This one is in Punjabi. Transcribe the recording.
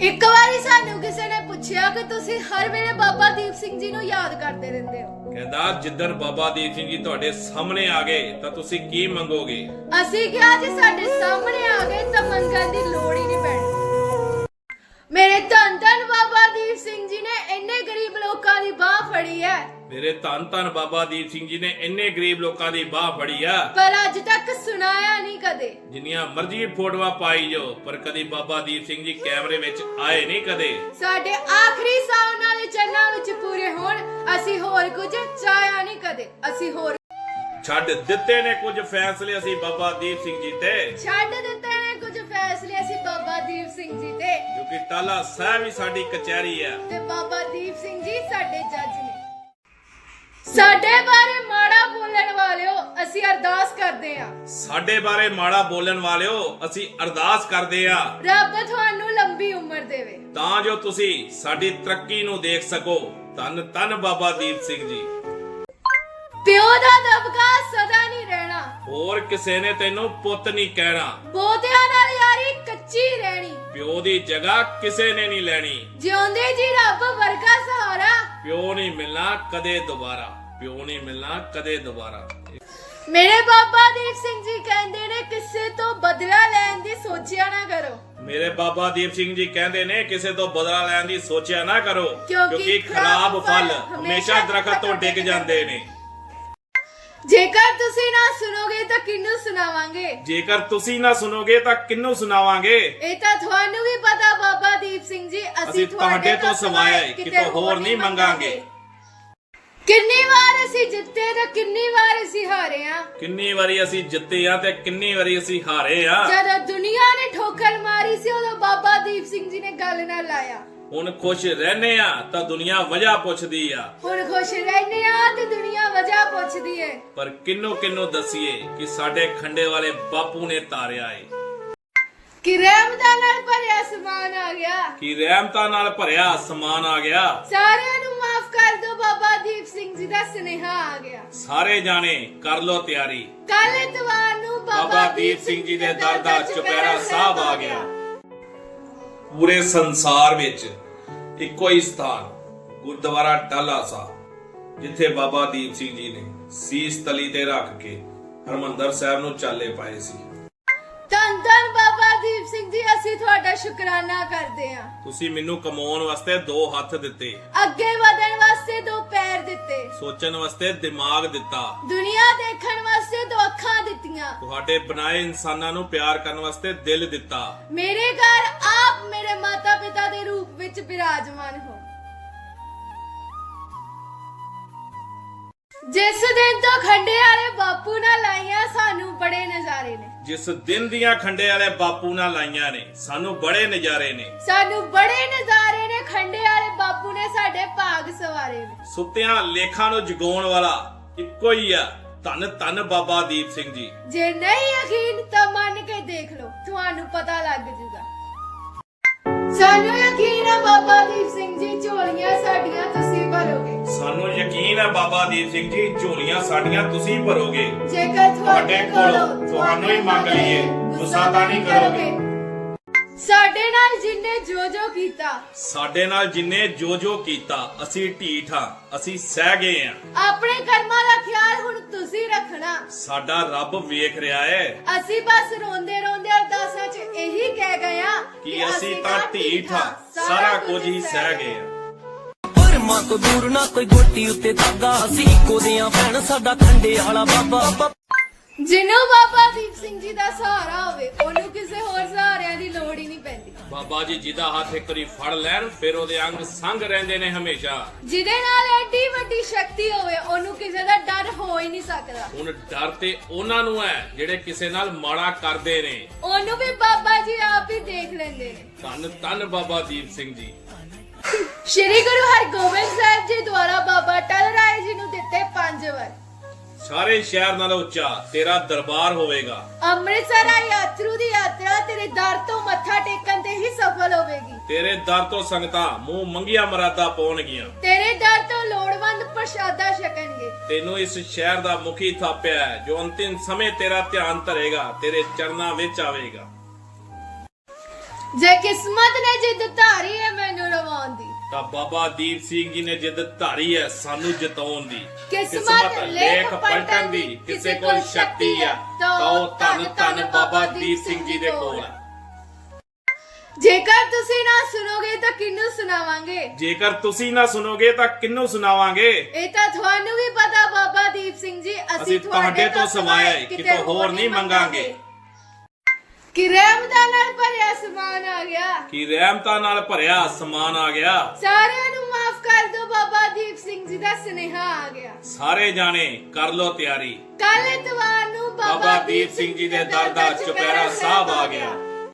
ਇੱਕ ਵਾਰੀ ਸਾਨੂੰ ਕਿਸੇ ਨੇ ਪੁੱਛਿਆ ਕਿ ਤੁਸੀਂ ਹਰ ਵੇਲੇ ਬਾਬਾ ਦੀਪ ਸਿੰਘ ਜੀ ਨੂੰ ਯਾਦ ਕਰਦੇ ਰਹਿੰਦੇ ਹੋ। ਕਹਿੰਦਾ ਜਿੱਦਣ ਬਾਬਾ ਦੀਪ ਸਿੰਘ ਜੀ ਤੁਹਾਡੇ ਸਾਹਮਣੇ ਆ ਗਏ ਤਾਂ ਤੁਸੀਂ ਕੀ ਮੰਗੋਗੇ? ਅਸੀਂ ਕਿਹਾ ਜੇ ਸਾਡੇ ਸਾਹਮਣੇ ਆ ਗਏ ਤਾਂ ਮੰਗਣ ਦੀ ਲੋੜ ਹੀ ਨਹੀਂ ਪੈਣੀ। ਧੰਨ ਧੰਨ ਬਾਬਾ ਦੀਪ ਸਿੰਘ ਜੀ ਨੇ ਇੰਨੇ ਗਰੀਬ ਲੋਕਾਂ ਦੀ ਬਾਹ ਫੜੀ ਹੈ ਮੇਰੇ ਧੰਨ ਧੰਨ ਬਾਬਾ ਦੀਪ ਸਿੰਘ ਜੀ ਨੇ ਇੰਨੇ ਗਰੀਬ ਲੋਕਾਂ ਦੀ ਬਾਹ ਫੜੀ ਆ ਪਰ ਅੱਜ ਤੱਕ ਸੁਣਾਇਆ ਨਹੀਂ ਕਦੇ। ਜਿੰਨੀਆਂ ਮਰਜ਼ੀ ਫੋਟੋਆਂ ਪਾਈ ਜੋ ਪਰ ਕਦੀ ਬਾਬਾ ਦੀਪ ਸਿੰਘ ਜੀ ਕੈਮਰੇ ਵਿੱਚ ਆਏ ਨਹੀਂ ਕਦੇ। ਸਾਡੇ ਆਖਰੀ ਸਾਹ ਉਹਨਾਂ ਦੇ ਚਰਨਾਂ ਵਿੱਚ ਪੂਰੇ ਹੋਣ ਅਸੀਂ ਹੋਰ ਕੁਝ ਚਾਹਿਆ ਨਹੀਂ ਕਦੇ। ਅਸੀਂ ਹੋਰ ਛੱਡ ਦਿੱਤੇ ਨੇ ਕੁਝ ਫੈਸਲੇ ਅਸੀਂ ਬਾਬਾ ਦੀਪ ਸਿੰਘ ਜੀ ਤੇ। ਛੱਡ ਦਿੱਤੇ ਤਾਲਾ ਸਾਹਿਬ ਹੀ ਸਾਡੀ ਕਚਹਿਰੀ ਆ ਤੇ ਬਾਬਾ ਦੀਪ ਸਿੰਘ ਜੀ ਸਾਡੇ ਜੱਜ ਨੇ। ਸਾਡੇ ਬਾਰੇ ਮਾੜਾ ਬੋਲਣ ਵਾਲਿਓ ਅਸੀਂ ਅਰਦਾਸ ਕਰਦੇ ਹਾਂ। ਸਾਡੇ ਬਾਰੇ ਮਾੜਾ ਬੋਲਣ ਵਾਲਿਓ ਅਸੀਂ ਅਰਦਾਸ ਕਰਦੇ ਆ ਰੱਬ ਤੁਹਾਨੂੰ ਲੰਬੀ ਉਮਰ ਦੇਵੇ। ਤਾਂ ਜੋ ਤੁਸੀਂ ਸਾਡੀ ਤਰੱਕੀ ਨੂੰ ਦੇਖ ਸਕੋ। ਧੰਨ ਧੰਨ ਬਾਬਾ ਦੀਪ ਸਿੰਘ ਜੀ। ਪਿਓ ਦਾ ਦਬਕਾ ਸਦਾ ਨਹੀਂ ਰਹਿਣਾ। ਹੋਰ ਕਿਸੇ ਨੇ ਤੈਨੂੰ ਪੁੱਤ ਨਹੀਂ ਕਹਿਣਾ। ਬਹੁਤਿਆਂ ਨਾਲ ਯਾਰੀ ਕੱਚੀ ਰਹਿਣੀ। ਪਿਓ ਦੀ ਜਗ੍ਹਾ ਕਿਸੇ ਨੇ ਨਹੀਂ ਲੈਣੀ। ਜਿਉਂਦੇ ਜੀ ਰੱਬ ਵਰਗਾ ਸਹਾਰਾ। ਪਿਓ ਨਹੀਂ ਮਿਲਣਾ ਕਦੇ ਦੁਬਾਰਾ। ਪਿਓ ਨਹੀਂ ਮਿਲਣਾ ਕਦੇ ਦੁਬਾਰਾ। ਮੇਰੇ ਬਾਬਾ ਦੀਪ ਸਿੰਘ ਜੀ ਕਹਿੰਦੇ ਨੇ ਕਿਸੇ ਤੋਂ ਬਦਲਾ ਲੈਣ ਦੀ ਸੋਚਿਆ ਨਾ ਕਰੋ। ਮੇਰੇ ਬਾਬਾ ਦੀਪ ਸਿੰਘ ਜੀ ਕਹਿੰਦੇ ਨੇ ਕਿਸੇ ਤੋਂ ਬਦਲਾ ਲੈਣ ਦੀ ਸੋਚਿਆ ਨਾ ਕਰੋ। ਕਿਉਂਕਿ ਖਰਾਬ ਫਲ ਹਮੇਸ਼ਾ ਦਰਖਤ ਤੋਂ ਡਿੱਗ ਜਾਂਦੇ ਨੇ। ਜੇਕਰ ਤੁਸੀਂ ਨਾ ਸੁਣੋਗੇ ਤਾਂ ਕਿਹਨੂੰ ਸੁਣਾਵਾਂਗੇ? ਜੇਕਰ ਤੁਸੀਂ ਨਾ ਸੁਣੋਗੇ ਤਾਂ ਕਿੰਨੂੰ ਸੁਣਾਵਾਂਗੇ? ਇਹ ਤਾਂ ਤੁਹਾਨੂੰ ਵੀ ਪਤਾ ਬਾਬਾ ਦੀਪ ਸਿੰਘ ਜੀ ਅਸੀਂ ਤੁਹਾਡੇ ਤੋਂ ਸਵਾਇਆ ਕਿਤੇ ਕਿਤੋਂ ਹੋਰ ਨਹੀਂ ਮੰਗਾਂਗੇ। ਕਿੰਨੀ ਵਾਰ ਅਸੀਂ ਜਿੱਤੇ ਤਾਂ ਕਿੰਨੀ ਵਾਰ ਅਸੀਂ ਹਾਰੇ ਆ? ਕਿੰਨੀ ਵਾਰੀ ਅਸੀਂ ਜਿੱਤੇ ਆ ਤੇ ਕਿੰਨੀ ਵਾਰੀ ਅਸੀਂ ਹਾਰੇ ਆ? ਜਦੋਂ ਦੁਨੀਆ ਨੇ ਸਿੰਘ ਜੀ ਨੇ ਗੱਲ ਨਾਲ ਲਾਇਆ। ਹੁਣ ਖੁਸ਼ ਰਹਨੇ ਆ ਤਾਂ ਦੁਨੀਆ ਵਜ੍ਹਾ ਪੁੱਛਦੀ ਆ। ਹੁਣ ਖੁਸ਼ ਰਹਿੰਦੇ ਆ ਤੇ ਦੁਨੀਆ ਵਜ੍ਹਾ ਪੁੱਛਦੀ ਏ। ਪਰ ਕਿੰਨੋ ਕਿੰਨੋ ਦਸੀਏ ਕਿ ਸਾਡੇ ਖੰਡੇ ਵਾਲੇ ਬਾਪੂ ਨੇ ਤਾਰਿਆ ਏ। ਕਿ ਰਹਿਮਤਾਂ ਨਾਲ ਭਰਿਆ ਸਮਾਨ ਆ ਗਿਆ। ਕਿ ਰਹਿਮਤਾਂ ਨਾਲ ਭਰਿਆ ਅਸਮਾਨ ਆ ਗਿਆ। ਸਾਰਿਆਂ ਨੂੰ ਮਾਫ ਕਰ ਦਿਓ ਬਾਬਾ ਦੀਪ ਸਿੰਘ ਜੀ ਦਾ ਸੁਨੇਹਾ ਆ ਗਿਆ। ਸਾਰੇ ਜਾਣੇ ਕਰ ਲੋ ਤਿਆਰੀ। ਕੱਲ ਇਤਵਾਰ ਨੂੰ ਬਾਬਾ ਦੀਪ ਸਿੰਘ ਜੀ ਦੇ ਦਰ ਦਾ ਚੁਪਹਿਰਾ ਸਾਹਿਬ ਆ ਗਿਆ। ਪੂਰੇ ਸੰਸਾਰ ਵਿੱਚ ਇੱਕੋ ਹੀ ਸਥਾਨ ਗੁਰਦੁਆਰਾ ਟਾਲਾ ਸਾਹਿਬ ਜਿੱਥੇ ਬਾਬਾ ਦੀਪ ਸਿੰਘ ਜੀ ਨੇ ਸੀਸ ਤਲੀ ਤੇ ਰੱਖ ਕੇ ਹਰਮੰਦਰ ਸਾਹਿਬ ਨੂੰ ਚਾਲੇ ਪਾਏ ਸੀ। ਧੰਨ ਧੰਨ ਬਾਬਾ ਦੀਪ ਸਿੰਘ ਜੀ ਅਸੀਂ ਤੁਹਾਡਾ ਸ਼ੁਕਰਾਨਾ ਕਰਦੇ ਹਾਂ। ਤੁਸੀਂ ਮੈਨੂੰ ਕਮਾਉਣ ਵਾਸਤੇ ਦੋ ਹੱਥ ਦਿੱਤੇ। ਅੱਗੇ ਵਧਣ ਵਾਸਤੇ ਦੋ ਪੈਰ ਦਿੱਤੇ। ਸੋਚਣ ਵਾਸਤੇ ਦਿਮਾਗ ਦਿੱਤਾ। ਦੁਨੀਆ ਦੇਖਣ ਵਾਸਤੇ ਦੋ ਅੱਖਾਂ ਦਿੱਤੀਆਂ। ਤੁਹਾਡੇ ਬਣਾਏ ਇਨਸਾਨਾਂ ਨੂੰ ਪਿਆਰ ਕਰਨ ਵਾਸਤੇ ਦਿਲ ਦਿੱਤਾ। ਮੇਰੇ ਘਰ ਆਪ ਮੇਰੇ ਮਾਤਾ ਪਿਤਾ ਦੇ ਰੂਪ ਵਿੱਚ ਬਿਰਾਜਮਾਨ ਹੋ। ਜਿਸ ਦਿਨ ਤੋਂ ਖੰਡੇ ਵਾਲੇ ਬਾਪੂ ਨਾਲ ਲਾਈਆਂ ਸਾਨੂੰ ਬੜੇ ਨਜ਼ਾਰੇ ਨੇ। ਜਿਸ ਦਿਨ ਦੀਆਂ ਖੰਡੇ ਵਾਲੇ ਬਾਪੂ ਨਾਲ ਲਾਈਆਂ ਨੇ ਸਾਨੂੰ ਬੜੇ ਨਜ਼ਾਰੇ ਨੇ। ਸਾਨੂੰ ਬੜੇ ਨਜ਼ਾਰੇ ਨੇ ਖੰਡੇ ਵਾਲੇ ਬਾਪੂ ਨੇ ਸਾਡੇ ਭਾਗ ਸਵਾਰੇ ਨੇ। ਸੁੱਤਿਆਂ ਲੇਖਾਂ ਨੂੰ ਜਗਾਉਣ ਵਾਲਾ ਇੱਕੋ ਹੀ ਆ ਧੰਨ ਧੰਨ ਬਾਬਾ ਦੀਪ ਸਿੰਘ ਜੀ। ਜੇ ਨਹੀਂ ਯਕੀਨ ਤਾਂ ਮੰਨ ਕੇ ਦੇਖ ਲਓ ਤੁਹਾਨੂੰ ਪਤਾ ਲੱਗ ਜੂਗਾ। ਸਾਨੂੰ ਯਕੀਨ ਹੈ ਬਾਬਾ ਦੀਪ ਸਿੰਘ ਜੀ ਝੋਲੀਆਂ ਸਾਡੀਆਂ ਤੁਸੀਂ ਭਰੋਗੇ। ਸਾਨੂੰ ਯਕੀਨ ਹੈ ਬਾਬਾ ਦੀਪ ਸਿੰਘ ਜੀ ਝੋਲੀਆਂ ਸਾਡੀਆਂ ਤੁਸੀਂ ਭਰੋਗੇ। ਜੇਕਰ ਤੁਹਾਡੇ ਕੋਲੋਂ ਤੁਹਾਨੂੰ ਹੀ ਮੰਗ ਲਈਏ ਗੁੱਸਾ ਤਾਂ ਨਹੀਂ ਕਰੋਗੇ। ਸਾਡੇ ਨਾਲ ਜਿੰਨੇ ਜੋ ਜੋ ਕੀਤਾ। ਸਾਡੇ ਨਾਲ ਜਿੰਨੇ ਜੋ ਜੋ ਕੀਤਾ ਅਸੀਂ ਢੀਠ ਹਾਂ ਅਸੀਂ ਸਹਿ ਗਏ ਹਾਂ। ਆਪਣੇ ਕਰਮਾਂ ਦਾ ਖਿਆਲ ਹੁਣ ਤੁਸੀਂ ਰੱਖਣਾ। ਸਾਡਾ ਰੱਬ ਵੇਖ ਰਿਹਾ ਹੈ। ਅਸੀਂ ਬਸ ਰੋਂਦੇ ਰੋਂਦੇ ਇਹੀ ਕਹਿ ਗਏ ਆ ਕਿ ਅਸੀਂ ਤਾਂ ਢੀਠ ਸਾਰਾ ਕੁਝ ਹੀ ਸਹਿ ਗਏ ਪਰਮਾ ਤੋਂ ਦੂਰ ਨਾ ਕੋਈ ਗੋਟੀ ਉੱਤੇ ਧਾਗਾ ਅਸੀਂ ਇੱਕੋ ਦੇ ਆ ਭੈਣ ਸਾਡਾ ਖੰਡੇ ਵਾਲਾ ਬਾਬਾ। ਜਿਹਨੂੰ ਬਾਬਾ ਦੀਪ ਸਿੰਘ ਜੀ ਦਾ ਸਹਾਰਾ ਹੋਵੇ ਉਹਨੂੰ ਕਿਸੇ ਹੋਰ ਸਹਾਰਿਆਂ ਦੀ ਲੋੜ ਹੀ ਨਹੀਂ ਪੈਂਦੀ। ਬਾਬਾ ਜੀ ਜਿਹਦਾ ਹੱਥ ਇੱਕ ਵਾਰੀ ਫੜ ਲੈਣ ਫਿਰ ਉਹਦੇ ਅੰਗ ਸੰਗ ਰਹਿੰਦੇ ਨੇ ਹਮੇਸ਼ਾ। ਜਿਹਦੇ ਨਾਲ ਐਡੀ ਵੱਡੀ ਸ਼ਕਤੀ ਹੋਵੇ ਉਹਨੂੰ ਕਿਸੇ ਦਾ ਡਰ ਹੋ ਹੀ ਨਹੀਂ ਸਕਦਾ। ਹੁਣ ਡਰ ਤੇ ਉਹਨਾਂ ਨੂੰ ਹੈ ਜਿਹੜੇ ਕਿਸੇ ਨਾਲ ਮਾੜਾ ਕਰਦੇ ਨੇ। ਉਹਨੂੰ ਵੀ ਬਾਬਾ ਜੀ ਆਪ ਹੀ ਦੇਖ ਲੈਂਦੇ ਨੇ। ਧੰਨ ਧੰਨ ਬਾਬਾ ਦੀਪ ਸਿੰਘ ਜੀ। ਸ਼੍ਰੀ ਗੁਰੂ ਹਰਗੋਬਿੰਦ ਸਾਹਿਬ ਜੀ ਦੁਆਰਾ ਬਾਬਾ ਟਲ ਰਾਏ ਜੀ ਨੂੰ ਦਿੱਤੇ ਪੰਜ ਵਰ। ਸਾਰੇ ਸ਼ਹਿਰ ਨਾਲੋਂ ਉੱਚਾ ਤੇਰਾ ਦਰਬਾਰ ਹੋਵੇਗਾ। ਅੰਮ੍ਰਿਤਸਰ ਆ ਯਾਤਰੂ ਦੀ ਯਾਤਰਾ ਤੇਰੇ ਦਰ ਤੋਂ ਮੱਥਾ ਟੇਕਣ ਤੇ ਹੀ ਸਫਲ ਹੋਵੇਗੀ। ਤੇਰੇ ਦਰ ਤੋਂ ਸੰਗਤਾਂ ਮੂੰਹ ਮੰਗੀਆਂ ਮਰਾਦਾ ਪਾਉਣਗੀਆਂ। ਤੇਰੇ ਦਰ ਤੋਂ ਲੋੜਵੰਦ ਪ੍ਰਸ਼ਾਦਾ ਛਕਣਗੇ। ਤੈਨੂੰ ਇਸ ਸ਼ਹਿਰ ਦਾ ਮੁਖੀ ਥਾਪਿਆ ਹੈ ਜੋ ਅੰਤਿਮ ਸਮੇਂ ਤੇਰਾ ਧਿਆਨ ਧਰੇਗਾ ਤੇਰੇ ਚਰਨਾਂ ਵਿੱਚ ਆਵੇਗਾ। ਜੇ ਕਿਸਮਤ ਨੇ ਜਿੱਦ ਧਾਰ ਤਾਂ ਬਾਬਾ ਦੀਪ ਸਿੰਘ ਜੀ ਨੇ ਜਿੱਦ ਧਾਰੀ ਹੈ ਸਾਨੂੰ ਜਿਤਾਉਣ ਦੀ। ਕਿਸਮਤ ਲੇਖ ਪਲਟਣ ਦੀ ਕਿਸੇ ਕੋਲ ਸ਼ਕਤੀ ਹੈ। ਤਾਂ ਉਹ ਧੰਨ ਧੰਨ ਬਾਬਾ ਦੀਪ ਸਿੰਘ ਜੀ ਦੇ ਕੋਲ ਹੈ। ਜੇਕਰ ਤੁਸੀਂ ਨਾ ਸੁਣੋਗੇ ਤਾਂ ਕਿਹਨੂੰ ਸੁਣਾਵਾਂਗੇ? ਜੇਕਰ ਤੁਸੀਂ ਨਾ ਸੁਣੋਗੇ ਤਾਂ ਕਿੰਨੂੰ ਸੁਣਾਵਾਂਗੇ? ਇਹ ਤਾਂ ਤੁਹਾਨੂੰ ਵੀ ਪਤਾ ਬਾਬਾ ਦੀਪ ਸਿੰਘ ਜੀ ਅਸੀਂ, ਤੁਹਾਡੇ ਤੋਂ ਸਵਾਇਆ ਕਿਤੋਂ ਹੋਰ ਨਹੀਂ ਮੰਗਾਂਗੇ। ਕਿ ਰਹਿਮਤਾਂ ਨਾਲ ਭਰਿਆ ਸਮਾਨ ਆ ਗਿਆ? ਕਿ ਰਹਿਮਤਾਂ ਨਾਲ ਭਰਿਆ ਅਸਮਾਨ ਆ ਗਿਆ? ਸਾਰਿਆਂ ਨੂੰ ਮਾਫ ਕਰ ਦਿਓ ਬਾਬਾ ਦੀਪ ਸਿੰਘ ਜੀ ਦਾ ਸੁਨੇਹਾ ਆ ਗਿਆ। ਸਾਰੇ ਜਾਣੇ ਕਰ ਲੋ ਤਿਆਰੀ। ਕੱਲ ਇਤਵਾਰ ਨੂੰ ਬਾਬਾ ਦੀਪ ਸਿੰਘ ਜੀ ਦੇ ਦਰ ਦਾ ਚੁਪਹਿਰਾ ਸਾਹਿਬ ਆ ਗਿਆ।